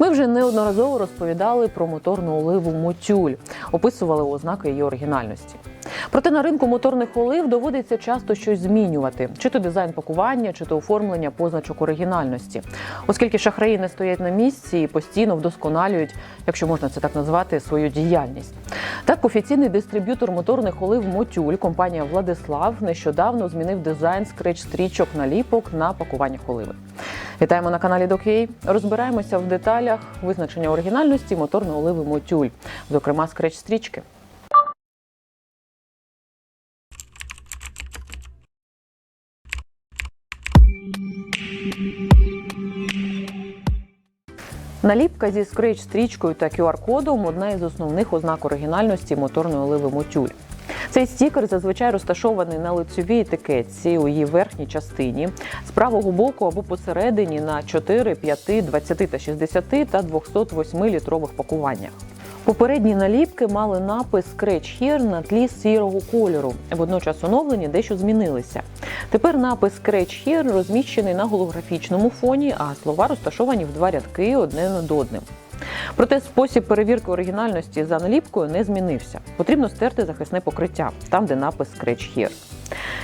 Ми вже неодноразово розповідали про моторну оливу Мотюль, описували ознаки її оригінальності. Проте на ринку моторних олив доводиться часто щось змінювати: чи то дизайн пакування, чи то оформлення позначок оригінальності, оскільки шахраї не стоять на місці і постійно вдосконалюють, якщо можна це так назвати, свою діяльність. Так, офіційний дистриб'ютор моторних олив Мотюль, компанія Владислав, нещодавно змінив дизайн скреч-стрічок наліпок на пакуваннях оливи. Вітаємо на каналі Докей. Розбираємося в деталях визначення оригінальності моторної оливи Мотюль, зокрема скреч-стрічки. Наліпка зі скреч-стрічкою та QR-кодом одна із основних ознак оригінальності моторної оливи Мотюль. Цей стікер зазвичай розташований на лицьовій етикетці у її верхній частині з правого боку або посередині на 4, 5, 20 та 60 та 208 літрових пакуваннях. Попередні наліпки мали напис Scratch Here на тлі сірого кольору. Водночас оновлені дещо змінилися. Тепер напис Scratch Here розміщений на голографічному фоні, а слова розташовані в два рядки одне над одним. Проте спосіб перевірки оригінальності за наліпкою не змінився. Потрібно стерти захисне покриття, там де напис Scratch Here.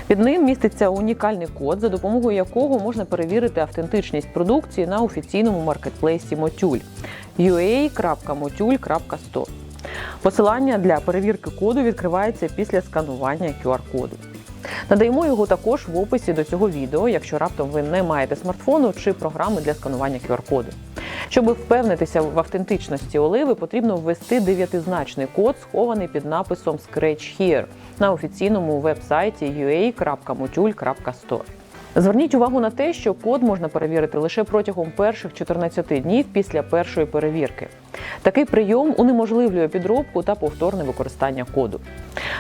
Під ним міститься унікальний код, за допомогою якого можна перевірити автентичність продукції на офіційному маркетплейсі Мотюль ua.motul.store. Посилання для перевірки коду відкривається після сканування QR-коду. Надаємо його також в описі до цього відео, якщо раптом ви не маєте смартфону чи програми для сканування QR-коду. Щоб впевнитися в автентичності оливи, потрібно ввести дев'ятизначний код, схований під написом Scratch Here на офіційному веб-сайті ua.motul.store. Зверніть увагу на те, що код можна перевірити лише протягом перших 14 днів після першої перевірки. Такий прийом унеможливлює підробку та повторне використання коду.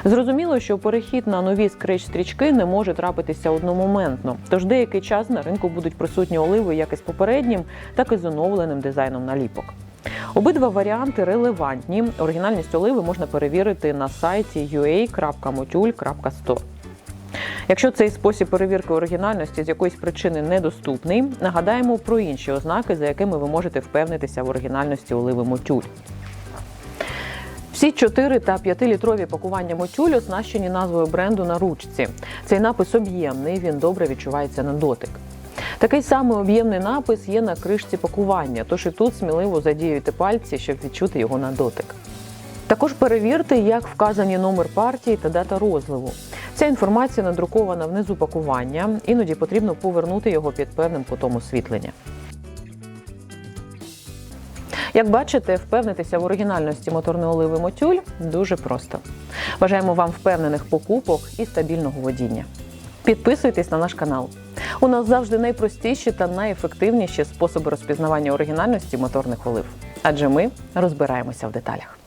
Зрозуміло, що перехід на нові скреч-стрічки не може трапитися одномоментно, тож деякий час на ринку будуть присутні оливи як із попереднім, так і з оновленим дизайном наліпок. Обидва варіанти релевантні. Оригінальність оливи можна перевірити на сайті ua.motul.store. Якщо цей спосіб перевірки оригінальності з якоїсь причини недоступний, нагадаємо про інші ознаки, за якими ви можете впевнитися в оригінальності оливи Мотюль. Всі 4 та 5-літрові пакування Мотюль оснащені назвою бренду на ручці. Цей напис об'ємний, він добре відчувається на дотик. Такий самий об'ємний напис є на кришці пакування, тож і тут сміливо задіюйте пальці, щоб відчути його на дотик. Також перевірте, як вказані номер партії та дата розливу. Ця інформація надрукована внизу пакування, іноді потрібно повернути його під певним кутом освітлення. Як бачите, впевнитися в оригінальності моторної оливи Мотюль дуже просто. Бажаємо вам впевнених покупок і стабільного водіння. Підписуйтесь на наш канал. У нас завжди найпростіші та найефективніші способи розпізнавання оригінальності моторних олив, адже ми розбираємося в деталях.